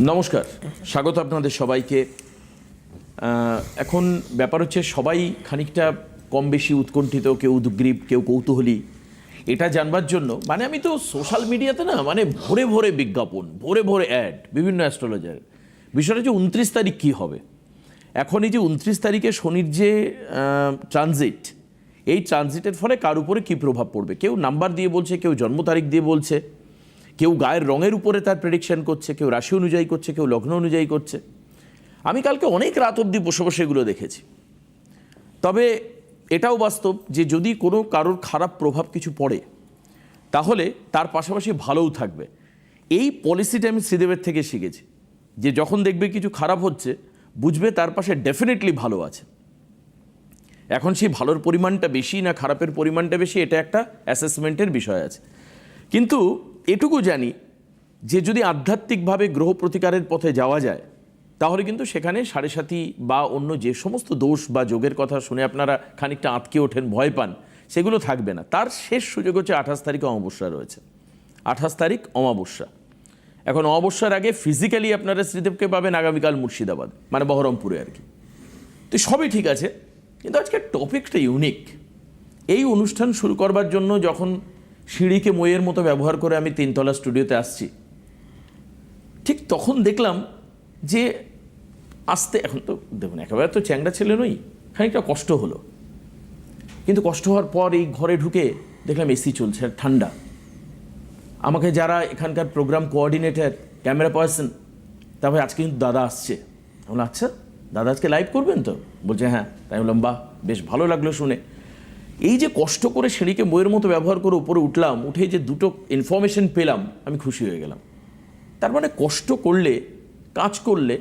নমস্কার, স্বাগত আপনাদের সবাইকে। এখন ব্যাপার হচ্ছে সবাই খানিকটা কম বেশি উৎকণ্ঠিত, কেউ উদ্গ্রীব, কেউ কৌতূহলী। এটা জানবার জন্য মানে আমি তো সোশ্যাল মিডিয়াতে না মানে ভোরে ভোরে বিজ্ঞাপন, ভোরে ভোরে অ্যাড, বিভিন্ন অ্যাস্ট্রোলজার। বিষয়টা হচ্ছে উনত্রিশ তারিখ কী হবে? এখন এই যে উনত্রিশ তারিখে শনির যে ট্রানজিট এই ট্রানজিটের ফলে কার উপরে কী প্রভাব পড়বে? কেউ নাম্বার দিয়ে বলছে, কেউ জন্ম তারিখ দিয়ে বলছে। কেউ গায়ের রঙের উপরে তার প্রেডিকশন করছে, কেউ রাশি অনুযায়ী করছে, কেউ লগ্ন অনুযায়ী করছে। আমি কালকে অনেক রাত অবধি বসে বসে এগুলো দেখেছি। তবে এটাও বাস্তব যে যদি কোনো কারোর খারাপ প্রভাব কিছু পড়ে, তাহলে তার পাশাপাশি ভালোও থাকবে। এই পলিসিটা আমি শ্রীদেবের থেকে শিখেছি, যে যখন দেখবে কিছু খারাপ হচ্ছে, বুঝবে তার পাশে ডেফিনেটলি ভালো আছে। এখন সেই ভালোর পরিমাণটা বেশি না খারাপের পরিমাণটা বেশি, এটা একটা অ্যাসেসমেন্টের বিষয় আছে। কিন্তু এটুকু জানি যে যদি আধ্যাত্মিকভাবে গ্রহ প্রতিকারের পথে যাওয়া যায়, তাহলে কিন্তু সেখানে সাড়ে সাথী বা অন্য যে সমস্ত দোষ বা যোগের কথা শুনে আপনারা খানিকটা আঁতকে ওঠেন, ভয় পান, সেগুলো থাকবে না। তার শেষ সুযোগ হচ্ছে আঠাশ তারিখে অমাবস্যা রয়েছে। আঠাশ তারিখ অমাবস্যা। এখন অমাবস্যার আগে ফিজিক্যালি আপনারা শ্রীদেবকে পাবেন আগামীকাল মুর্শিদাবাদ মানে বহরমপুরে আর কি। তো সবই ঠিক আছে, কিন্তু আজকে টপিকটা ইউনিক এই অনুষ্ঠান শুরু করবার জন্য যখন সিঁড়িকে মইয়ের মতো ব্যবহার করে আমি তিনতলা স্টুডিওতে আসছি। ঠিক তখন দেখলাম যে আসতে এখন তো দেখুন একেবারে তো চ্যাংড়া ছেলে নই খানিকটা কষ্ট হলো। কিন্তু কষ্ট হওয়ার পর এই ঘরে ঢুকে দেখলাম এসি চলছে আর ঠান্ডা। আমাকে যারা এখানকার প্রোগ্রাম কোঅর্ডিনেটর ক্যামেরা পার্সন তারপরে আজকে কিন্তু দাদা আসছে। বললাম, আচ্ছা দাদা আজকে লাইভ করবেন তো? বলছে হ্যাঁ। তাই বললাম বাহ বেশ ভালো লাগল শুনে। এই যে কষ্ট করে সিঁড়িকে বইয়ের মতো ব্যবহার করে উপরে উঠলাম উঠে যে দুটো ইনফরমেশন পেলাম, আমি খুশি হয়ে গেলাম। তার মানে কষ্ট করলে, কাজ করলে,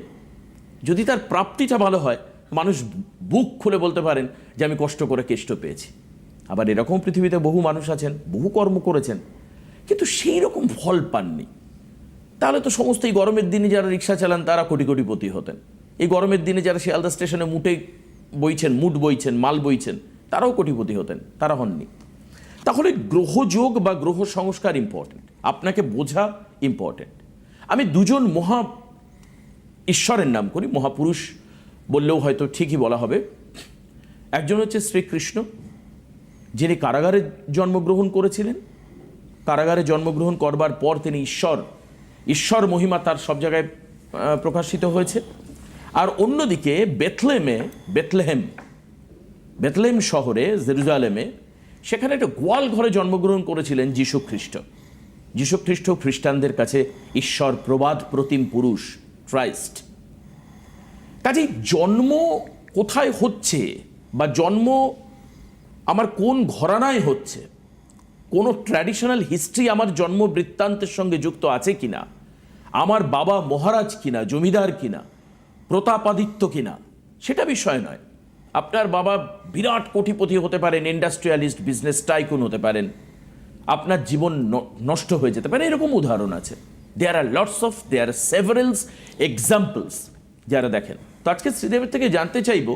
যদি তার প্রাপ্তিটা ভালো হয়, মানুষ বুক খুলে বলতে পারেন যে আমি কষ্ট করে কেষ্ট পেয়েছি। আবার এরকম পৃথিবীতে বহু মানুষ আছেন, বহু কর্ম করেছেন, কিন্তু সেই রকম ফল পাননি। তাহলে তো সমস্ত এই গরমের দিনে যারা রিক্সা চালান, তারা কোটি কোটিপতি হতেন। এই গরমের দিনে যারা শিয়ালদা স্টেশনে মুটে বইছেন, মুট বইছেন, মাল বইছেন তারাও কোটিপতি হতেন, তারা হননি। তাহলে গ্রহযোগ বা গ্রহ সংস্কার ইম্পর্টেন্ট আপনাকে বোঝা ইম্পর্টেন্ট আমি দুজন মহা ঈশ্বরের নাম করি, মহাপুরুষ বললেও হয়তো ঠিকই বলা হবে। একজন হচ্ছে শ্রীকৃষ্ণ, যিনি কারাগারে জন্মগ্রহণ করেছিলেন। কারাগারে জন্মগ্রহণ করবার পর তিনি ঈশ্বর ঈশ্বর মহিমা তার সব জায়গায় প্রকাশিত হয়েছে। আর অন্যদিকে বেথলেমে, বেথলেহেম বেথলেম শহরে, জেরুজালেমে, সেখানে একটা গোয়াল ঘরে জন্মগ্রহণ করেছিলেন যীশু খ্রিস্ট যীশু খ্রিস্ট খ্রিস্টানদের কাছে ঈশ্বর প্রবাদ প্রতিম পুরুষ, ক্রাইস্ট। কাজেই জন্ম কোথায় হচ্ছে বা জন্ম আমার কোন ঘরানায় হচ্ছে, কোনো ট্র্যাডিশনাল হিস্ট্রি আমার জন্ম বৃত্তান্তের সঙ্গে যুক্ত আছে কিনা, আমার বাবা মহারাজ কিনা, জমিদার কিনা, প্রতাপাদিত্য কিনা, সেটা বিষয় নয়। আপনার বাবা বিরাট কোটিপতি হতে পারেন ইন্ডাস্ট্রিয়ালিস্ট বিজনেস টাইকুন হতে পারেন। আপনার জীবন নষ্ট হয়ে যেতে পারে, এরকম উদাহরণ আছে। There are lots of there severals examples যারা দেখেন। তো আজকে শ্রীদেবের থেকে জানতে চাইব,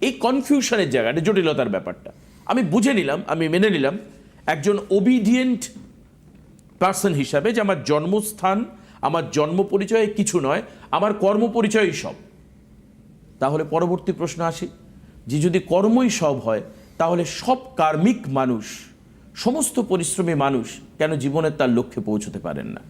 এই কনফিউশনের জায়গাটা, জটিলতার ব্যাপারটা। আমি বুঝে নিলাম, আমি মেনে নিলাম, একজন ওবিডিয়েন্ট পার্সন হিসাবে যে আমার জন্মস্থান, আমার জন্ম পরিচয় কিছু নয়, আমার কর্ম পরিচয়ই সব। তাহলে পরবর্তী প্রশ্ন আসি। যে যদি কর্মই সব হয় তাহলে সব কার্মিক মানুষ সমস্ত পরিশ্রমী মানুষ কেন জীবনের তার লক্ষ্যে পৌঁছতে পারেন না?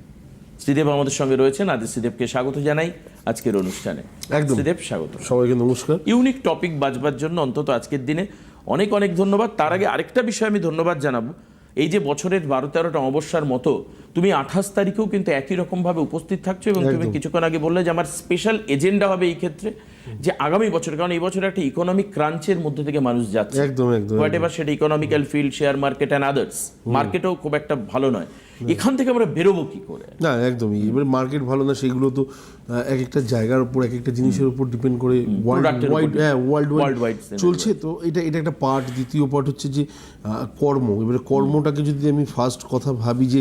শ্রীদেব আমাদের সঙ্গে রয়েছেন আদি শ্রীদেবকে স্বাগত জানাই আজকের অনুষ্ঠানে। একদম। শ্রীদেব স্বাগত। সবাইকে নমস্কার। ইউনিক টপিক বাজবার জন্য অন্তত আজকের দিনে অনেক অনেক ধন্যবাদ। তার আগে আরেকটা বিষয়ে আমি ধন্যবাদ জানাব। এই যে বছরের বারো তেরোটা অমাবস্যার মতো তুমি আঠাশ তারিখেও কিন্তু একই রকমভাবে উপস্থিত থাকছো এবং তুমি কিছুক্ষণ আগে বললে যে আমার স্পেশাল এজেন্ডা হবে এই ক্ষেত্রে যে আগামী বছর কারণ এই বছর একটা ইকোনমিক ক্রাঞ্চের মধ্যে থেকে মানুষ যাচ্ছে। একদম একদম হোয়াট এভার সেটা economical field share market and others মার্কেটও খুব একটা ভালো নয়। এখান থেকে আমরা বেরোবো কি করে? না একদমই। এবার মার্কেট ভালো না সেগুলো তো এক একটা জায়গার উপর এক একটা জিনিসের উপর ডিপেন্ড করে ওয়ার্ল্ড হ্যাঁ ওয়ার্ল্ড ওয়াইড চলছে তো এটা এটা একটা পার্ট দ্বিতীয় পার্ট হচ্ছে যে কর্ম। এবারে কর্মটাকে যদি আমি ফার্স্ট কথা ভাবি যে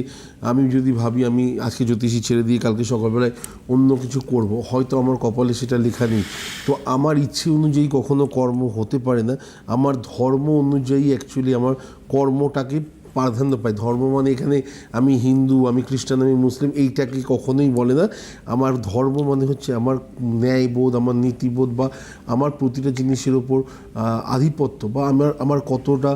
আমি যদি ভাবি আমি আজকে জ্যোতিষী ছেড়ে দিয়ে কালকে সকালবেলায় অন্য কিছু করব হয়তো আমার কপালে সেটা লেখা নেই। তো আমার ইচ্ছে অনুযায়ী কখনো কর্ম হতে পারে না। আমার ধর্ম অনুযায়ী অ্যাকচুয়ালি আমার কর্মটাকে প্রাধান্য পায় ধর্ম মানে এখানে আমি হিন্দু, আমি খ্রিস্টান, আমি মুসলিম এইটাকে কখনোই বলে না। আমার ধর্ম মানে হচ্ছে আমার ন্যায়বোধ, আমার নীতিবোধ বা আমার প্রতিটা জিনিসের ওপর আধিপত্য বা আমার আমার কতটা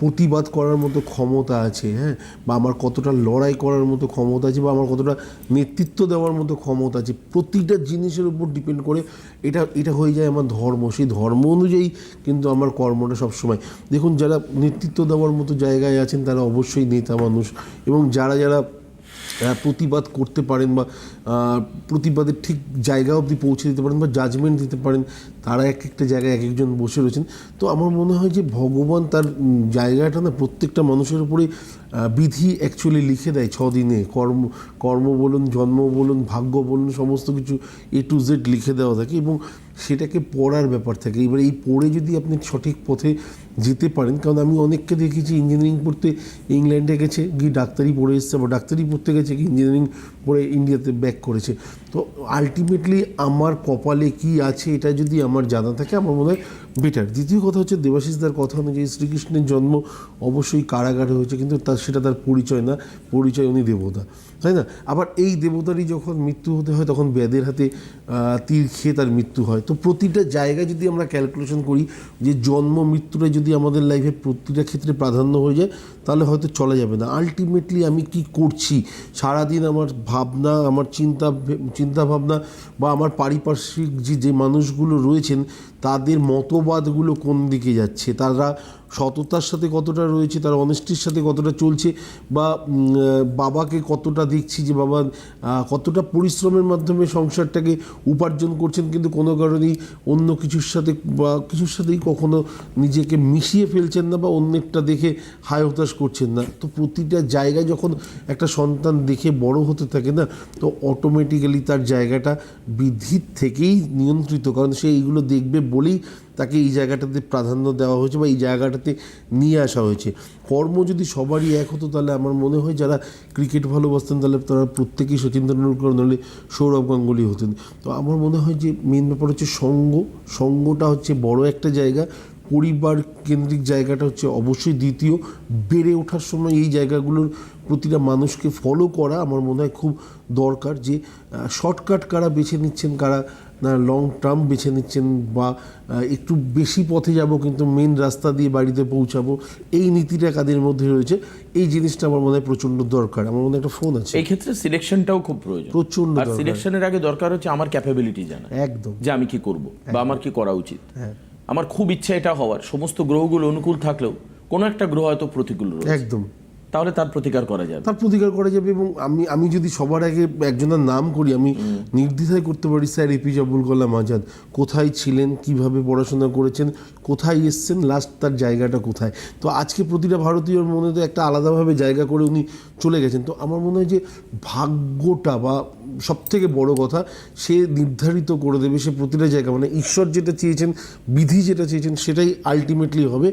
প্রতিবাদ করার মতো ক্ষমতা আছে হ্যাঁ? বা আমার কতটা লড়াই করার মতো ক্ষমতা আছে, বা আমার কতটা নেতৃত্ব দেওয়ার মতো ক্ষমতা আছে, প্রতিটা জিনিসের উপর ডিপেন্ড করে এটা এটা হয়ে যায় আমার ধর্ম। সেই ধর্ম অনুযায়ী কিন্তু আমার কর্মটা সবসময়। দেখুন, যারা নেতৃত্ব দেওয়ার মতো জায়গায় আছেন, তারা অবশ্যই নেতা মানুষ এবং যারা যারা প্রতিবাদ করতে পারেন বা প্রতিবাদের ঠিক জায়গা অবধি পৌঁছে দিতে পারেন বা জাজমেন্ট দিতে পারেন, তারা এক একটা জায়গায় এক একজন বসে রয়েছেন। তো আমার মনে হয় যে ভগবান তার জায়গাটা না প্রত্যেকটা মানুষের উপরে বিধি অ্যাকচুয়ালি লিখে দেয় ছ দিনে কর্ম কর্ম বলুন, জন্ম বলুন, ভাগ্য বলুন, সমস্ত কিছু এ টু জেড লিখে দেওয়া থাকে এবং সেটাকে পড়ার ব্যাপার থাকে। এবার এই পড়ে যদি আপনি সঠিক পথে যেতে পারেন, কারণ আমি অনেককে দেখেছি ইঞ্জিনিয়ারিং পড়তে ইংল্যান্ডে গেছে, গিয়ে ডাক্তারি পড়ে এসছে বা ডাক্তারি পড়তে গেছে কি ইঞ্জিনিয়ারিং পড়ে ইন্ডিয়াতে ব্যাক করেছে। তো আলটিমেটলি আমার কপালে কি আছে এটা যদি আমার জানা থাকে, আমার মনে হয় বেটার দ্বিতীয় কথা হচ্ছে দেবাশিসদার কথা অনুযায়ী শ্রীকৃষ্ণের জন্ম অবশ্যই কারাগারে হয়েছে, কিন্তু তার সেটা তার পরিচয় না, পরিচয় উনি দেবতা, তাই না? আবার এই দেবতারই যখন মৃত্যু হতে হয়, তখন ব্যাদের হাতে তীর খেয়ে তার মৃত্যু হয়। তো প্রতিটা জায়গায় যদি আমরা ক্যালকুলেশন করি যে জন্ম মৃত্যুটা যদি আমাদের লাইফে প্রতিটা ক্ষেত্রে প্রাধান্য হয়ে যায়, তাহলে হয়তো চলা যাবে না। আলটিমেটলি আমি কি করছি? সারাদিন আমার ভাবনা আমার চিন্তা চিন্তাভাবনা বা আমার পারিপার্শ্বিক যে যে মানুষগুলো রয়েছেন তাদের মতবাদগুলো কোন দিকে যাচ্ছে? তারা সততার সাথে কতটা রয়েছে? তার অনেস্টির সাথে কতটা চলছে? বা বাবাকে কতটা দেখছি যে বাবা কতটা পরিশ্রমের মাধ্যমে সংসারটাকে উপার্জন করছেন, কিন্তু কোনো কারণেই অন্য কিছুর সাথে বা কিছুর সাথেই কখনো নিজেকে মিশিয়ে ফেলছেন না বা অন্যেরটা দেখে হায় হতাশ করছেন না। তো প্রতিটা জায়গায় যখন একটা সন্তান দেখে বড় হতে থাকে না, তো অটোমেটিক্যালি তার জায়গাটা বিধির থেকেই নিয়ন্ত্রিত। কারণ সে এইগুলো দেখবে বলেই তাকে এই জায়গাটাতে প্রাধান্য দেওয়া হয়েছে বা এই জায়গাটাতে নিয়ে আসা হয়েছে। কর্ম যদি সবারই এক হতো, তাহলে আমার মনে হয় যারা ক্রিকেট ভালোবাসতেন, তাহলে তারা প্রত্যেকেই সচিন তেন্ডুলকর নাহলে সৌরভ গাঙ্গুলি হতেন। তো আমার মনে হয় যে মেন ব্যাপার হচ্ছে সঙ্গ। সঙ্গটা হচ্ছে বড় একটা জায়গা। পরিবার কেন্দ্রিক জায়গাটা হচ্ছে অবশ্যই দ্বিতীয়। বেড়ে ওঠার সময় এই জায়গাগুলোর প্রতিটা মানুষকে ফলো করা আমার মনে হয় খুব দরকার যে শর্টকাট কারা বেছে নিচ্ছেন, কারা না লং টার্ম বেছে নিচ্ছেন বা একটু বেশি পথে যাব কিন্তু মেন রাস্তা দিয়ে বাড়িতে পৌঁছাবো এই নীতিটা কাদের মধ্যে রয়েছে? এই জিনিসটা আমার মনে হয় প্রচণ্ড দরকার। আমার মনে একটা ফোন আছে। এই ক্ষেত্রে সিলেকশনটাও খুব প্রয়োজন। প্রচণ্ড আর সিলেকশনের আগে দরকার হচ্ছে আমার ক্যাপাবিলিটি জানা। একদম। যে আমি কি করব বা আমার কি করা উচিত। হ্যাঁ। আমার খুব ইচ্ছা এটা হওয়ার। সমস্ত গ্রহগুলো অনুকূল থাকলেও কোনো একটা গ্রহ হয়তো প্রতিকূল রয়েছে। একদম। তাহলে তার প্রতিকার করা যাবে। তার প্রতিকার করা যাবে এবং আমি আমি যদি সবার আগে একজনের নাম করি আমি নির্দ্বিধায় করতে পারি স্যার এপিজে আবুল কালাম আজাদ কোথায় ছিলেন কীভাবে পড়াশোনা করেছেন কোথায় এসছেন লাস্ট তার জায়গাটা কোথায়? তো আজকে প্রতিটা ভারতীয়র মনে তো একটা আলাদাভাবে জায়গা করে উনি চলে গেছেন। তো আমার মনে হয় যে ভাগ্যটা বা সব থেকে বড় কথা সে নির্ধারিত করে দেবে সে প্রতিটা জায়গা। মানে ঈশ্বর যেটা চেয়েছেন বিধি যেটা চেয়েছেন সেটাই আলটিমেটলি হবে।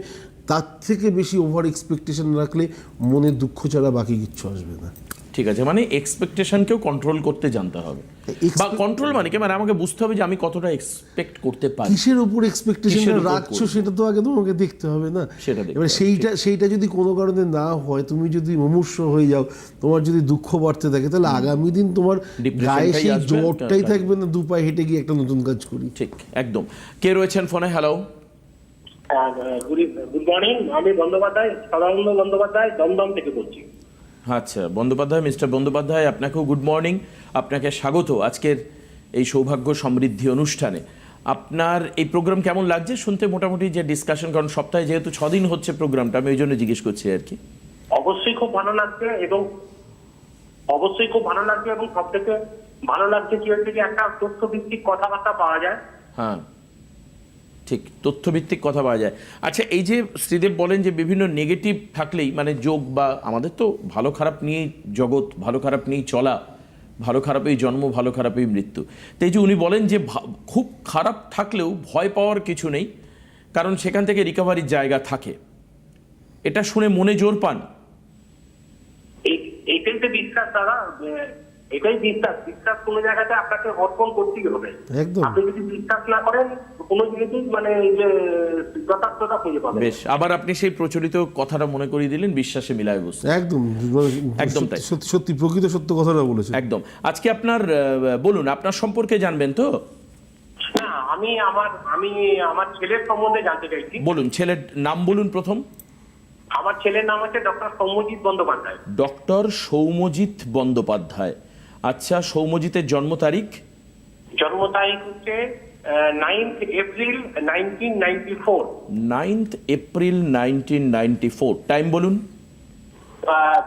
তার থেকে বেশি ওভার এক্সপেকটেশন রাখলে মনে দুঃখ ছাড়া বাকি কিচ্ছু আসবে না। ঠিক আছে মানে এক্সপেকটেশনকেও কন্ট্রোল করতে জানতে হবে। বা কন্ট্রোল মানে কি? মানে আমাকে বুঝতে হবে যে আমি কতটা এক্সপেক্ট করতে পারি। কিসের উপর এক্সপেকটেশন রাখছো সেটা তো আগে তোমাকে দেখতে হবে না। সেটা এবার সেইটা সেইটা যদি কোনো কারণে না হয় তুমি যদি মুমূর্ষ হয়ে যাও তোমার যদি দুঃখ বাড়তে থাকে তাহলে আগামী দিন তোমার গায়ে সেই জ্বরটাই থাকবে না দু পায়ে হেঁটে গিয়ে একটা নতুন কাজ করি। ঠিক একদম। কে রয়েছেন ফোনে? হ্যালো গুড গুড মর্নিং আমি বন্দ্যোপাধ্যায় সদানন্দ বন্দ্যোপাধ্যায় দমদম থেকে বলছি। আচ্ছা বন্দ্যোপাধ্যায় মিস্টার বন্দ্যোপাধ্যায় আপনাকেও গুড মর্নিং আপনাকে স্বাগত আজকের এই সৌভাগ্য সমৃদ্ধি অনুষ্ঠানে। আপনার এই প্রোগ্রাম কেমন লাগছে? শুনতে মোটামুটি যে ডিসকাশন কারণ সপ্তাহে যেহেতু ছদিন হচ্ছে প্রোগ্রামটা আমি ওই জন্য জিজ্ঞেস করছি আর কি। অবশ্যই খুব ভালো লাগছে এবং অবশ্যই খুব ভালো লাগছে এবং সব থেকে ভালো লাগছে কি হচ্ছে যে একটা তথ্য ভিত্তিক কথাবার্তা পাওয়া যায়। হ্যাঁ। ঠিক, তথ্যভিত্তিক কথা পাওয়া যায়। আচ্ছা এই যে শ্রীদেব বলেন যে বিভিন্ন নেগেটিভ থাকলেই মানে যোগ বা আমাদের তো ভালো খারাপ নিয়ে জগৎ, ভালো খারাপ নিয়েই চলা, ভালো খারাপেই জন্ম, ভালো খারাপেই মৃত্যু। তো এই যে উনি বলেন যে খুব খারাপ থাকলেও ভয় পাওয়ার কিছু নেই, কারণ সেখান থেকে রিকভারির জায়গা থাকে। এটা শুনে মনে জোর পান? তো বিশ্বাস, দাদা এটাই বিশ্বাস। বিশ্বাস কোনো জায়গাতে আপনাকে অর্পণ করতেই হবে। একদম। আপনি যদি বিশ্বাস না করেন কোনো জিনিসই মানে এই যে যথার্থতা খুঁজে পাবেন বেশ আবার আপনি সেই প্রচলিত কথাটা মনে করিয়ে দিলেন বিশ্বাসে মিলায় বুঝতে একদম। একদম সত্যি- তাই। সত্যি সত্যি প্রকৃত সত্য কথাটা বলেছে একদম। আজকে আপনার আহ, বলুন আপনার সম্পর্কে জানবেন তো? না আমি আমার আমি আমার ছেলের সম্বন্ধে জানতে চাইছি। বলুন ছেলের নাম বলুন প্রথম। আমার ছেলের নাম হচ্ছে ডক্টর সৌম্যজিৎ বন্দ্যোপাধ্যায়। ডক্টর সৌম্যজিৎ বন্দ্যোপাধ্যায়। আচ্ছা সৌম্যজিতের জন্ম তারিখ? জন্ম তারিখ হচ্ছে ninth April nineteen ninety four ninth April nineteen ninety four time বলুন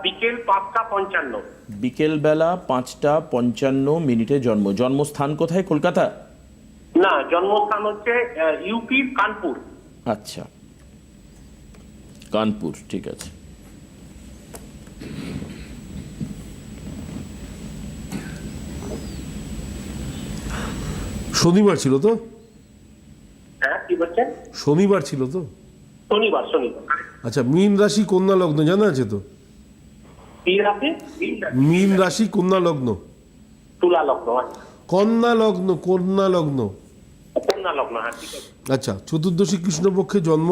বিকেল পাঁচটা পঞ্চান্ন। বিকেলবেলা পাঁচটা পঞ্চান্ন মিনিটে জন্ম। জন্মস্থান কোথায়? কলকাতা? না জন্মস্থান হচ্ছে ইউপি কানপুর। আচ্ছা। কানপুর ঠিক আছে। শনিবার ছিল তো? হ্যাঁ কি বলছেন? শনিবার ছিল তো? শনিবার শনিবার। আচ্ছা মীন রাশি কন্যা লগ্ন জানা আছে তো। মীন রাশি? কন্যা লগ্ন? তুলা লগ্ন আচ্ছা। কন্যা লগ্ন কন্যা লগ্ন। কন্যা লগ্ন হ্যাঁ আচ্ছা চতুর্দশী কৃষ্ণপক্ষে জন্ম?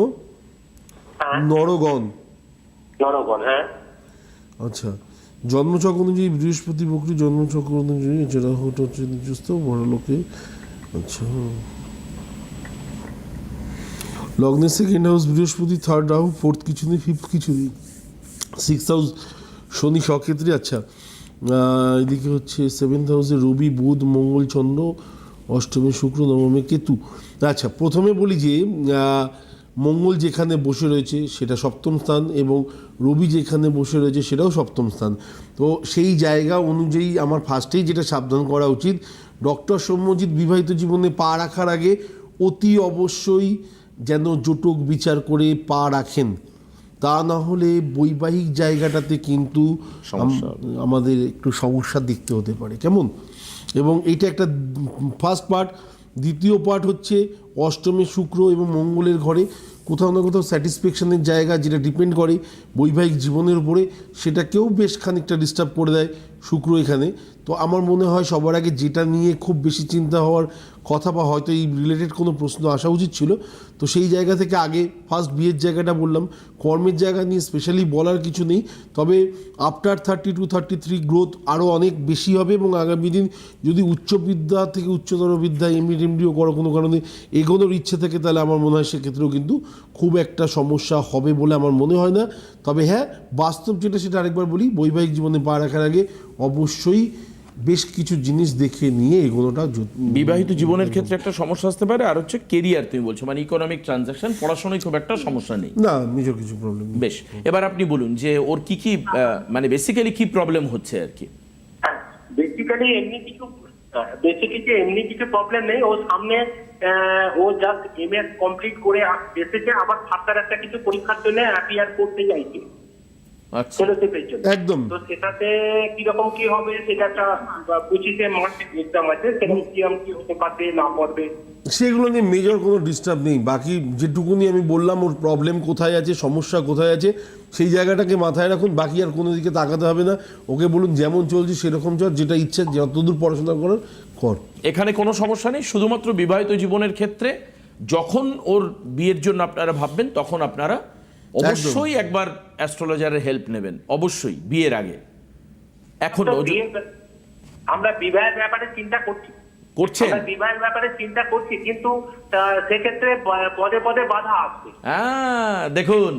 হ্যাঁ। নরগণ। নরগণ হ্যাঁ। আচ্ছা জন্মচক্র অনুযায়ী বৃহস্পতি বকরি জন্মচক্র অনুযায়ী যেটা নিজস্ব বড় লোকে আচ্ছা। লগ্নের সেকেন্ড হাউস বৃহস্পতি থার্ড রাহু ফোর্থ কিছু নেই ফিফথ কিছু নেই। সিক্স হাউস শনি, সক্ষেত্রে আচ্ছা। এদিকে হচ্ছে সেভেন্থ হাউসে রবি, বুধ, মঙ্গল, চন্দ্র, অষ্টমী শুক্র, নবমে কেতু। আচ্ছা প্রথমে বলি যে মঙ্গল যেখানে বসে রয়েছে সেটা সপ্তম স্থান এবং রবি যেখানে বসে রয়েছে সেটাও সপ্তম স্থান। তো সেই জায়গা অনুযায়ী আমার ফার্স্টেই যেটা সাবধান করা উচিত ডক্টর সৌম্যজিৎ বিবাহিত জীবনে পা রাখার আগে অতি অবশ্যই যেন জটক বিচার করে পা রাখেন। তা না হলে বৈবাহিক জায়গাটাতে কিন্তু আমাদের একটু সমস্যা দেখতে হতে পারে। কেমন? এবং এটা একটা ফার্স্ট পার্ট। দ্বিতীয় পার্ট হচ্ছে অষ্টমী শুক্র এবং মঙ্গলের ঘরে কোথাও না কোথাও স্যাটিসফ্যাকশানের জায়গা যেটা ডিপেন্ড করে বৈবাহিক জীবনের উপরে, সেটাকেও বেশ খানিকটা ডিস্টার্ব করে দেয় শুক্র এখানে। তো আমার মনে হয় সবার আগে যেটা নিয়ে খুব বেশি চিন্তা হওয়ার কথা বা হয়তো এই রিলেটেড কোনো প্রশ্ন আসা উচিত ছিল। তো সেই জায়গা থেকে আগে ফার্স্ট বিয়ের জায়গাটা বললাম। কর্মের জায়গা নিয়ে স্পেশালি বলার কিছু নেই। তবে after thirty two thirty three growth আরও অনেক বেশি হবে এবং আগামী দিন যদি উচ্চ বিদ্যা থেকে উচ্চতর বিদ্যা এমডি টেমডিও করো কোনো কারণে এগোনোর ইচ্ছে থাকে, তাহলে আমার মনে হয় সেক্ষেত্রেও কিন্তু খুব একটা সমস্যা হবে বলে আমার মনে হয় না। তবে হ্যাঁ বাস্তব যেটা সেটা আরেকবার বলি, বৈবাহিক জীবনে পা রাখার আগে অবশ্যই বেশ কিছু জিনিস দেখে নিয়ে এগোনোটা জ- বিবাহিত জীবনের ক্ষেত্রে একটা সমস্যা আসতে পারে আর হচ্ছে কেরিয়ার তুমি বলছো মানে ইকোনমিক ট্রানজাকশন পড়াশোনায় খুব একটা সমস্যা নেই। না নিজের কিছু প্রবলেম বেশ এবার আপনি বলুন যে ওর কি কি আহ, মানে বেসিক্যালি কি প্রবলেম হচ্ছে আর কি? হ্যাঁ বেসিক্যালি এমনি কিছু বেসিক্যালি এমনি কিছু প্রবলেম নেই ও সামনে আহ, ও জাস্ট এম এস কমপ্লিট করে এসেছে আবার ফার্দার একটা কিছু পরীক্ষার জন্য অ্যাপিয়ার করতে চাইছে। ফেলোশিপের জন্য। একদম। তো সেটাতে কীরকম কি হবে সেটা একটা পঁচিশে মার্চ এক্সাম আছে সেরকম কীরকম কি হতে পারবে না পারবে? সেগুলো নিয়ে মেজর কোনো ডিস্টার্ব নেই। বাকি যেটুকুনি আমি বললাম ওর প্রবলেম কোথায় আছে সমস্যা কোথায় আছে সেই জায়গাটাকে মাথায় রাখুন। বাকি আর কোনো দিকে তাকাতে হবে না। ওকে বলুন যেমন চলছে সেরকম চল যেটা ইচ্ছে যতদূর পড়াশোনা করার কর। এখানে কোনো সমস্যা নেই। শুধুমাত্র বিবাহিত জীবনের ক্ষেত্রে যখন ওর বিয়ের জন্য আপনারা ভাববেন তখন আপনারা অবশ্যই একবার অ্যাস্ট্রোলজারের হেল্প নেবেন অবশ্যই বিয়ের আগে। এখন আমরা বিবাহের ব্যাপারে চিন্তা করছি। করছেন? বিবাহের ব্যাপারে চিন্তা করছি কিন্তু সেক্ষেত্রে পদে পদে বাধা আসবে হ্যাঁ দেখুন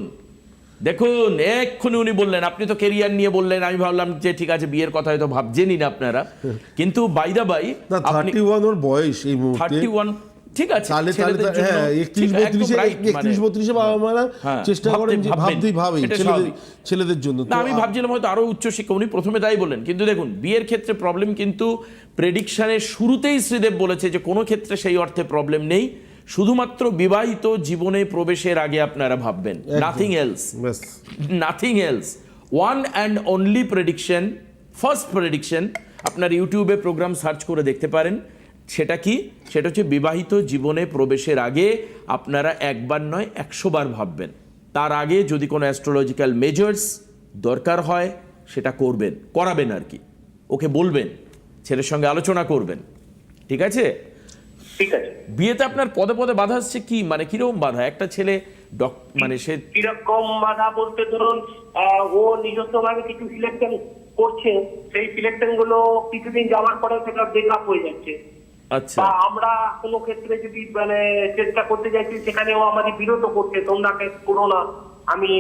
দেখুন এক্ষুনি উনি বললেন আপনি তো কেরিয়ার নিয়ে বললেন আমি ভাবলাম যে ঠিক আছে বিয়ের কথা হয়তো ভাবছেনই না আপনারা। কিন্তু by the by thirty one ওর বয়স এই মুহূর্তে। থার্টি ওয়ান ঠিক আছে তাহলে তাহলে হ্যাঁ একত্রিশ বত্রিশে একত্রিশ মানে- বত্রিশে বাবা মারা হ্যাঁ, চেষ্টা করেন যে। ভাবতেই ছেলেদের ছেলেদের জন্য। না আমি ভাবছিলাম হয়তো উচ্চশিক্ষা উনি প্রথমে তাই বললেন। কিন্তু দেখুন বিয়ের ক্ষেত্রে প্রবলেম কিন্তু প্রেডিকশনের শুরুতেই শ্রীদেব বলেছে যে কোনো ক্ষেত্রে সেই অর্থে প্রবলেম নেই। শুধুমাত্র বিবাহিত জীবনে প্রবেশের আগে আপনারা ভাববেন। Nothing else nothing else one and only prediction first prediction আপনার ইউটিউবে প্রোগ্রাম সার্চ করে দেখতে পারেন। সেটা কি? সেটা হচ্ছে বিবাহিত জীবনে প্রবেশের আগে আপনারা একবার নয় একশো বার ভাববেন। তার আগে যদি কোনো অ্যাস্ট্রোলজিক্যাল মেজার্স দরকার হয় সেটা করবেন করাবেন আর কি। ওকে বলবেন ছেলের সঙ্গে আলোচনা করবেন। ঠিক আছে? ঠিক আছে। বিয়েতে আপনার পদে পদে বাধা আসছে কি? মানে কীরকম বাধা? একটা ছেলে ডক মানে সে কীরকম বাধা বলতে ধরুন ও নিজস্ব ভাবে কিছু সিলেকশন করছে সেই সিলেকশনগুলো কিছুদিন যাওয়ার পরে সেটা ব্রেকআপ হয়ে যাচ্ছে। বা আমরা কোনো ক্ষেত্রে যদি মানে চেষ্টা করতে যাচ্ছি সেখানে ও আমাদের বিরত করছে তোমরা করো না আমি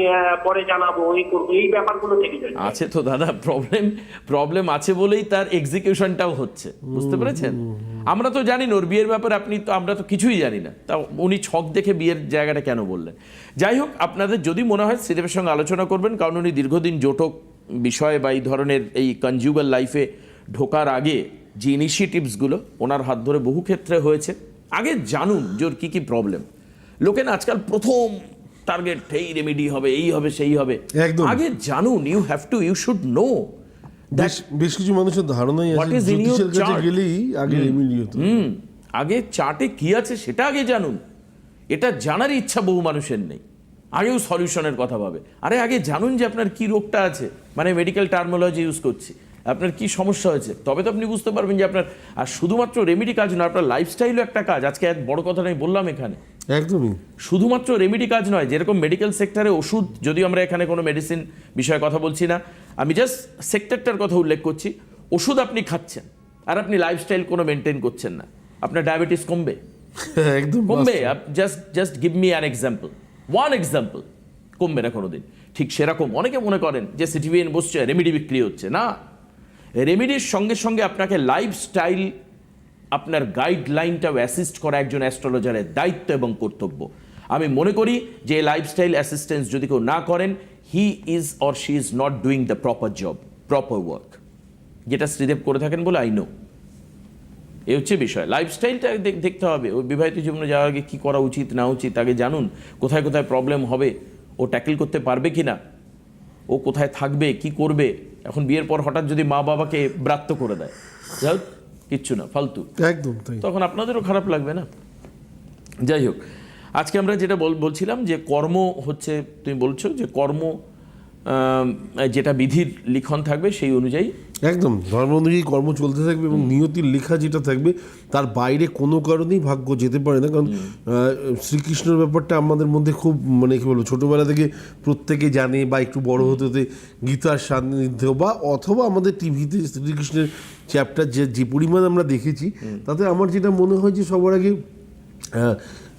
পরে জানাব এই করব এই ব্যাপারগুলো থেকে যাচ্ছে আছে তো দাদা প্রবলেম প্রবলেম আছে বলেই তার এক্সিকিউশনটাও হচ্ছে বুঝতে পেরেছেন? আমরা তো জানি না ওর বিয়ের ব্যাপারে আপনি তো আমরা তো কিছুই জানি না। তা উনি ছক দেখে বিয়ের জায়গাটা কেন বললেন? যাই হোক আপনাদের যদি মনে হয় শ্রীদেবের সঙ্গে আলোচনা করবেন কারণ উনি দীর্ঘদিন জোটক বিষয় বা এই ধরনের এই কনজিউগাল লাইফে ঢোকার আগে যে ইনিশিয়েটিভসগুলো ওনার হাত ধরে বহু ক্ষেত্রে হয়েছে আগে জানুন যে ওর কী কী প্রবলেম লোকে না আজকাল প্রথম টার্গেট এই রেমেডি হবে এই হবে সেই হবে। একদম। আগে জানুন you have to you should know বেশ কিছু মানুষের ধারণাই আছে জ্যোতিষের কাছে গেলেই আগে রেমেডি হতো হুম। আগে চার্টে কি আছে সেটা আগে জানুন। এটা জানার ইচ্ছা বহু মানুষের নেই। আগেও সলিউশনের কথা ভাবে। আরে আগে জানুন যে আপনার কি রোগটা আছে। মানে মেডিকেল টার্মোলজি ইউজ করছি। আপনার কি সমস্যা হয়েছে? তবে তো আপনি বুঝতে পারবেন যে আপনার আর শুধুমাত্র রেমেডি কাজ না আপনার লাইফস্টাইলও একটা কাজ। আজকে এক বড় কথা আমি বললাম এখানে। একদমই। শুধুমাত্র রেমেডি কাজ নয় যেরকম মেডিকেল সেক্টরে ওষুধ যদিও আমরা এখানে কোনো মেডিসিন বিষয়ে কথা বলছি না আমি জাস্ট সেক্টরটার কথা উল্লেখ করছি। ওষুধ আপনি খাচ্ছেন আর আপনি লাইফস্টাইল কোনো মেনটেন করছেন না। আপনার ডায়াবেটিস কমবে। একদম কমবে। Just just give me an example one example কমবে না কোনোদিন। ঠিক সেরকম অনেকে মনে করেন যে সিটিভিএন বসছে রেমেডি বিক্রি হচ্ছে। না। রেমেডির সঙ্গে সঙ্গে আপনাকে লাইফস্টাইল আপনার গাইডলাইনটাও অ্যাসিস্ট করা একজন অ্যাস্ট্রোলজারের দায়িত্ব এবং কর্তব্য। আমি মনে করি যে লাইফস্টাইল অ্যাসিস্ট্যান্স যদি কেউ না করেন he is or she is not doing the proper job proper work যেটা শ্রীদেব করে থাকেন বলে আই নো এই হচ্ছে বিষয়। লাইফস্টাইলটা দেখ- দেখতে হবে। ওই বিবাহিত জীবনে যাওয়ার আগে কী করা উচিত, না উচিত, আগে জানুন কোথায় কোথায় প্রবলেম হবে, ও ট্যাকেল করতে পারবে কি না ও কোথায় থাকবে কি করবে? এখন বিয়ের পর হঠাৎ যদি মা বাবাকে ব্রাত্য করে দেয়। যাই হোক কিচ্ছু না ফালতু। একদম তখন আপনাদেরও খারাপ লাগবে না? যাই হোক আজকে আমরা যেটা বলছিলাম যে কর্ম হচ্ছে তুমি বলছো যে কর্ম যেটা বিধির লিখন থাকবে সেই অনুযায়ী একদম ধর্ম অনুযায়ী কর্ম চলতে থাকবে এবং নিয়তির লেখা যেটা থাকবে তার বাইরে কোনো কারণেই ভাগ্য যেতে পারে না। কারণ শ্রীকৃষ্ণের ব্যাপারটা আমাদের মধ্যে খুব মানে কী বলব ছোটোবেলা থেকে প্রত্যেকে জানে বা একটু বড় হতে হতে গীতার সান্নিধ্য বা অথবা আমাদের টিভিতে শ্রীকৃষ্ণের চ্যাপ্টার যে যে পরিমাণ আমরা দেখেছি তাতে আমার যেটা মনে হয় যে সবার আগে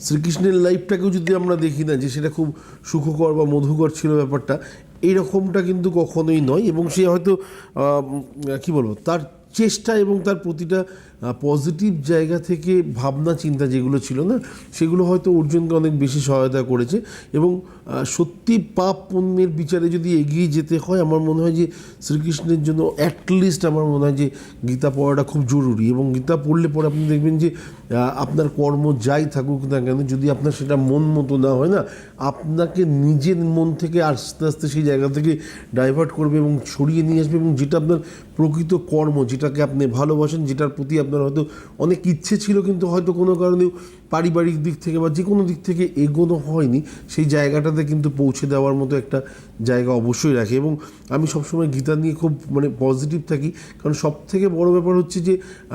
শ্রীকৃষ্ণের লাইফটাকেও যদি আমরা দেখি না যে সেটা খুব সুখকর বা মধুকর ছিল ব্যাপারটা এইরকমটা কিন্তু কখনোই নয় এবং সে হয়তো কি বলব তার চেষ্টা এবং তার প্রতিটা পজিটিভ জায়গা থেকে ভাবনা, চিন্তা যেগুলো ছিল না, সেগুলো হয়তো অর্জুনকে অনেক বেশি সহায়তা করেছে। এবং সত্যি পাপ পুণ্যের বিচারে যদি এগিয়ে যেতে হয়, আমার মনে হয় যে শ্রীকৃষ্ণের জন্য অ্যাটলিস্ট আমার মনে হয় যে গীতা পড়াটা খুব জরুরি। এবং গীতা পড়লে পরে আপনি দেখবেন যে আপনার কর্ম যাই থাকুক না কেন, যদি আপনার সেটা মন মতো না হয় না, আপনাকে নিজের মন থেকে আস্তে আস্তে সেই জায়গা থেকে ডাইভার্ট করবে এবং ছড়িয়ে নিয়ে আসবে। এবং যেটা আপনার প্রকৃত কর্ম, যেটাকে আপনি ভালোবাসেন, যেটার প্রতি আপনার হয়তো অনেক ইচ্ছে ছিল কিন্তু হয়তো কোনো কারণে পারিবারিক দিক থেকে বা যে কোনো দিক থেকে এগোনো হয়নি, সেই জায়গাটাতে কিন্তু পৌঁছে দেওয়ার মতো একটা জায়গা অবশ্যই রাখে এবং আমি সবসময় গীতা নিয়ে খুব মানে পজিটিভ থাকি। কারণ সব থেকে বড় ব্যাপার হচ্ছে যে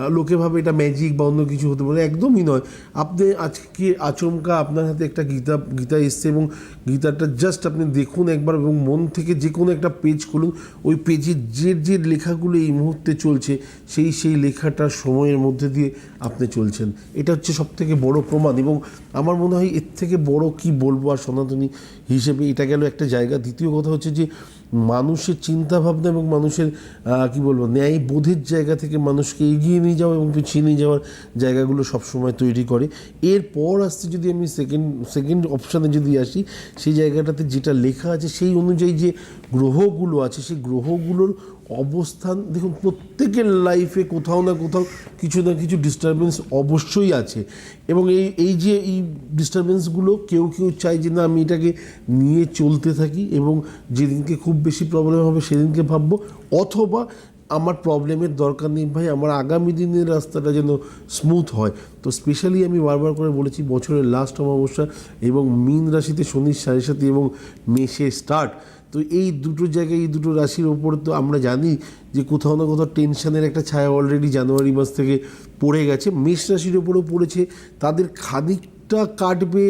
লোকে ভাবে এটা ম্যাজিক বা অন্য কিছু হতে পারে। একদমই নয়। আপনি আজকে আচমকা আপনার হাতে একটা গীতা গীতা এসছে এবং গীতাটা জাস্ট আপনি দেখুন একবার এবং মন থেকে যে কোনো একটা পেজ খুলুন। ওই পেজে যে যে লেখাগুলো এই মুহূর্তে চলছে, সেই সেই লেখাটার সময়ের মধ্যে দিয়ে আপনি চলছেন। এটা হচ্ছে সব থেকে বড় প্রমাণ এবং আমার মনে হয় এর থেকে বড় কি বলব আর সনাতনী হিসেবে এটা গেল একটা জায়গা। দ্বিতীয় কথা হচ্ছে যে মানুষের চিন্তাভাবনা এবং মানুষের কি বলব, ন্যায় বোধের জায়গা থেকে মানুষকে এগিয়ে নিয়ে যাওয়া এবং পিছিয়ে নিয়ে যাওয়ার জায়গাগুলো সবসময় তৈরি করে। এরপর আসতে যদি আমি সেকেন্ড সেকেন্ড অপশানে যদি আসি, সেই জায়গাটাতে যেটা লেখা আছে সেই অনুযায়ী যে গ্রহগুলো আছে, সেই গ্রহগুলোর অবস্থান, দেখুন, প্রত্যেকের লাইফে কোথাও না কোথাও কিছু না কিছু ডিস্টারবেন্স অবশ্যই আছে। এবং এই এই যে এই ডিস্টারবেন্সগুলো কেউ কেউ চায় যে, না, আমি এটাকে নিয়ে চলতে থাকি এবং যেদিনকে খুব বেশি প্রবলেম হবে সেদিনকে ভাববো। অথবা, আমার প্রবলেমের দরকার নেই ভাই, আমার আগামী দিনের রাস্তাটা যেন স্মুথ হয়। তো স্পেশালি আমি বারবার করে বলেছি, বছরের লাস্ট অমাবস্যা এবং মীন রাশিতে শনির সাড়ে সাথে এবং মেষে স্টার্ট তো এই দুটো জায়গায়, এই দুটো রাশির ওপর তো আমরা জানি যে কোথাও না কোথাও টেনশনের একটা ছায়া অলরেডি জানুয়ারি মাস থেকে পড়ে গেছে। মেষ রাশির ওপরেও পড়েছে। তাদের খানিকটা কাটবে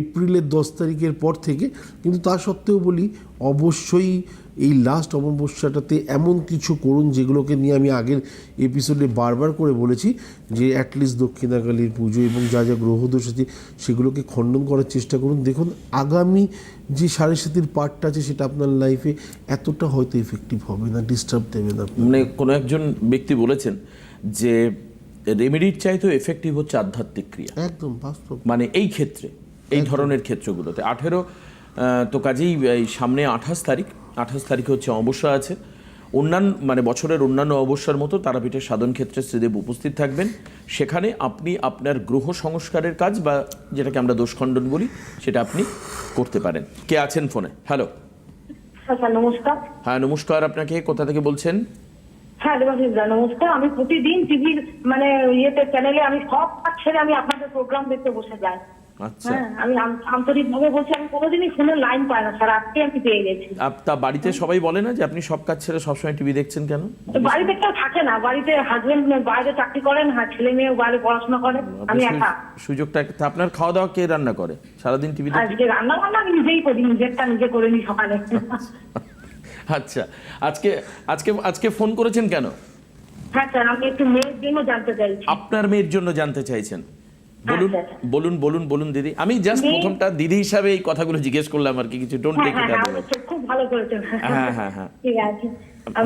এপ্রিলের দশ তারিখের পর থেকে। কিন্তু তা সত্ত্বেও বলি, অবশ্যই এই লাস্ট অমাবস্যাটাতে এমন কিছু করুন যেগুলোকে নিয়ে আমি আগের এপিসোডে বারবার করে বলেছি যে অ্যাটলিস্ট দক্ষিণাকালীর পুজো এবং যা যা গ্রহদোষ আছে সেগুলোকে খণ্ডন করার চেষ্টা করুন। দেখুন, আগামী যে সাড়ে সাতির পার্টটা আছে সেটা আপনার লাইফে এতটা হয়তো ইফেক্টিভ হবে না ডিস্টার্ব দেবে না মানে কোনো একজন ব্যক্তি বলেছেন যে রেমেডির চাইতেও এফেক্টিভ হচ্ছে আধ্যাত্মিক ক্রিয়া। একদম বাস্তব। মানে এই ক্ষেত্রে এই ধরনের ক্ষেত্রগুলোতে। আঠেরো তো কাজেই এই সামনে আঠাশ তারিখ আঠাশ তারিখে হচ্ছে অবসর আছে। অন্যান্য মানে বছরের অন্যান্য অবসর মতো তারাপীঠের সাধন ক্ষেত্রে শ্রীদেব উপস্থিত থাকবেন। সেখানে আপনি আপনার গ্রহ সংস্কারের কাজ বা যেটাকে আমরা দোষখণ্ডন বলি সেটা আপনি করতে পারেন। কে আছেন ফোনে? হ্যালো নমস্কার। হ্যাঁ নমস্কার আপনাকে কোথা থেকে বলছেন? হ্যাঁ দেবাশিসদা নমস্কার। আমি প্রতিদিন টিভির মানে ইয়েতে চ্যানেলে আমি সব কাজ ছেড়ে আমি আপনাদের প্রোগ্রাম দেখতে বসে যাই। আচ্ছা। হ্যাঁ আমি আন্তরিক ভাবে বলছি আমি কোনোদিনই ফোনে লাইন পাই না স্যার আজকে আমি পেয়ে গেছি। তা বাড়িতে সবাই বলে না যে আপনি সব কাজ ছেড়ে সবসময় টিভি দেখছেন কেন? তো বাড়িতে কেউ থাকে না বাড়িতে হাজবেন্ড বাইরে চাকরি করেন হ্যাঁ ছেলে মেয়ে বাইরে পড়াশোনা করে আমি একা। সুযোগটা আপনার খাওয়া দাওয়া কে রান্না করে? সারাদিন টিভি আজকে রান্না বান্না আমি নিজেই করি নিজেরটা নিজে করে নিই সকালে। আচ্ছা আজকে আজকে আজকে ফোন করেছেন কেন? হ্যাঁ স্যার আমি একটু মেয়ের জন্য জানতে চাইছি। আপনার মেয়ের জন্য জানতে চাইছেন। বলুন আচ্ছা, আচ্ছা। বলুন বলুন বলুন দিদি। আমি জাস্ট প্রথমটা দিদি হিসাবে এই কথাগুলো জিজ্ঞেস করলাম আর কি কিছু ডোন্ট হ্যাঁ টেক হ্যাঁ ইট হ্যাঁ খুব ভালো করেছেন। হ্যাঁ, হ্যাঁ, হ্যাঁ। ঠিক আছে।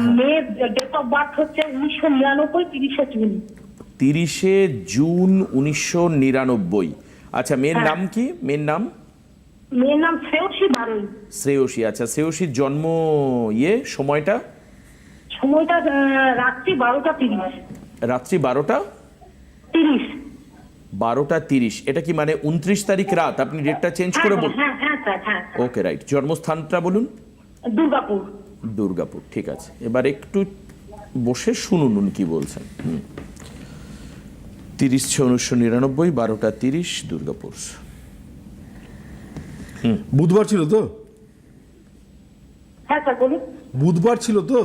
মেয়ের ডেট অফ বার্থ হচ্ছে উনিশশো নিরানব্বই তিরিশে জুন। তিরিশে জুন উনিশশো নিরানব্বই। আচ্ছা মেয়ের হ্যাঁ। নাম কি? মেয়ের নাম? মেয়ের নাম শ্রেয়সী বারুই। শ্রেয়সী আচ্ছা শ্রেয়সীর জন্ম ইয়ে সময়টা? সময়টা রাত্রি বারোটা তিরিশ। রাত্রি বারোটা? তিরিশ। বারোটা তিরিশ এটা কি মানে উনত্রিশ তারিখ রাত? আপনি ডেটটা চেঞ্জ হ্যাঁ করে বলুন ওকে রাইট জন্মস্থানটা বলুন। দুর্গাপুর। দুর্গাপুর ঠিক আছে। এবার একটু বসে শুনুন উনি কি বলছেন। হুম। তিরিশ ছয় উনিশশো নিরানব্বই বারোটা তিরিশ দুর্গাপুর। বুধবার ছিল তো? হ্যাঁ স্যার বলুন। বুধবার ছিল তো?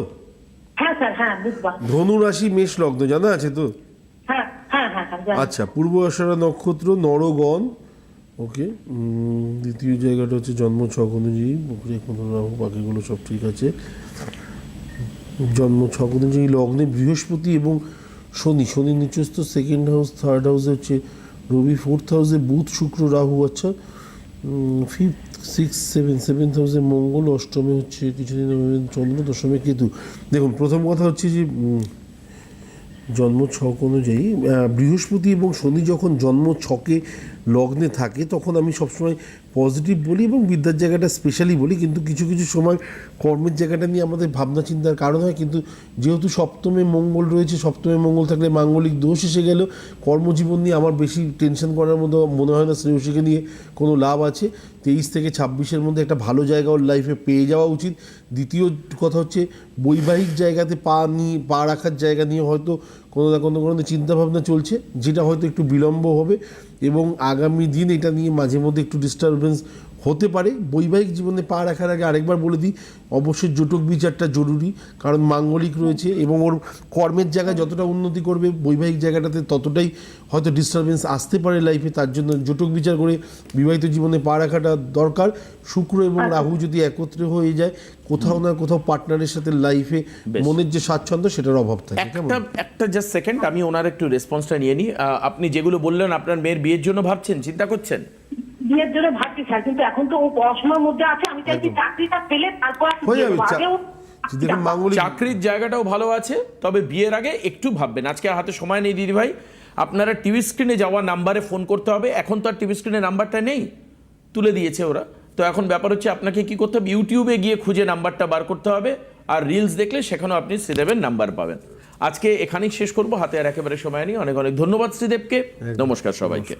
হ্যাঁ স্যার হ্যাঁ বুধবার। ধনু রাশি মেষ লগ্ন জানা আছে তো? হ্যাঁ হ্যাঁ হ্যাঁ হ্যাঁ আচ্ছা পূর্ব আষাঢ়া নক্ষত্র নরগণ। ওকে দ্বিতীয় জায়গাটা হচ্ছে জন্ম ছক অনুযায়ী রাহু বাকিগুলো সব ঠিক আছে। জন্ম ছক অনুযায়ী লগ্নে বৃহস্পতি এবং শনি শনি নিচস্থ সেকেন্ড হাউস থার্ড হাউসে হচ্ছে রবি ফোর্থ হাউসে বুধ শুক্র রাহু আচ্ছা। ফিফথ সিক্স সেভেন সেভেন্থ মঙ্গল, অষ্টমী হচ্ছে কিছুদিন চন্দ্র, দশমী কেতু। দেখুন, প্রথম কথা হচ্ছে যে জন্ম ছক অনুযায়ী বৃহস্পতি এবং শনি যখন জন্ম ছকে লগ্নে থাকে, তখন আমি সবসময় পজিটিভ বলি এবং বিদ্যার জায়গাটা স্পেশালি বলি, কিন্তু কিছু কিছু সময় কর্মের জায়গাটা নিয়ে আমাদের ভাবনা চিন্তার কারণ হয়। কিন্তু যেহেতু সপ্তমে মঙ্গল রয়েছে, সপ্তমে মঙ্গল থাকলে মাঙ্গলিক দোষ এসে গেল কর্মজীবন নিয়ে আমার বেশি টেনশন করার মতো মনে হয় না, শ্রেয়সীকে নিয়ে কোনো লাভ আছে। তেইশ থেকে ছাব্বিশের মধ্যে একটা ভালো জায়গা ওর লাইফে পেয়ে যাওয়া উচিত। দ্বিতীয় কথা হচ্ছে বৈবাহিক জায়গাতে পা নিয়ে, পা রাখার জায়গা নিয়ে হয়তো কোনো না কোনো কোনো চিন্তাভাবনা চলছে, যেটা হয়তো একটু বিলম্ব হবে এবং আগামী দিন এটা নিয়ে মাঝে মধ্যে একটু ডিস্টারবেন্স হতে পারে বৈবাহিক জীবনে পা রাখার আগে আরেকবার বলে দিই অবশ্যই জটক বিচারটা জরুরি কারণ মাঙ্গলিক রয়েছে এবং ওর কর্মের জায়গায় যতটা উন্নতি করবে বৈবাহিক জায়গাটাতে ততটাই হয়তো ডিস্টারবেন্স আসতে পারে লাইফে তার জন্য জটক বিচার করে বিবাহিত জীবনে পা রাখাটা দরকার। শুক্র এবং রাহু যদি একত্রে হয়ে যায় কোথাও না কোথাও পার্টনারের সাথে লাইফে মনের যে স্বাচ্ছন্দ্য সেটার অভাব থাকে। একটা একটা জাস্ট সেকেন্ড আমি ওনার একটু রেসপন্সটা নিয়ে নিই। আপনি যেগুলো বললেন আপনার মেয়ের বিয়ের জন্য ভাবছেন চিন্তা করছেন? বিয়ের জন্য ভাবছি স্যার কিন্তু এখন তো ও পড়াশোনার মধ্যে আছে আমি চাইছি চাকরিটা পেলে তারপর হয়ে যাবে চাকরির জায়গাটাও ভালো আছে তবে বিয়ের আগে একটু ভাববেন। আজকে হাতে সময় নেই দিদি ভাই আপনারা টিভি স্ক্রিনে যাওয়া নাম্বারে ফোন করতে হবে এখন তো আর টিভি স্ক্রিনে নাম্বারটা নেই তুলে দিয়েছে ওরা। তো এখন ব্যাপার হচ্ছে আপনাকে কি করতে হবে? ইউটিউবে গিয়ে খুঁজে নাম্বারটা বার করতে হবে আর রিলস দেখলে সেখানেও আপনি শ্রীদেবের নাম্বার পাবেন। আজকে এখানেই শেষ করব হাতে আর একেবারে সময় নেই। অনেক অনেক ধন্যবাদ শ্রীদেবকে। নমস্কার সবাইকে।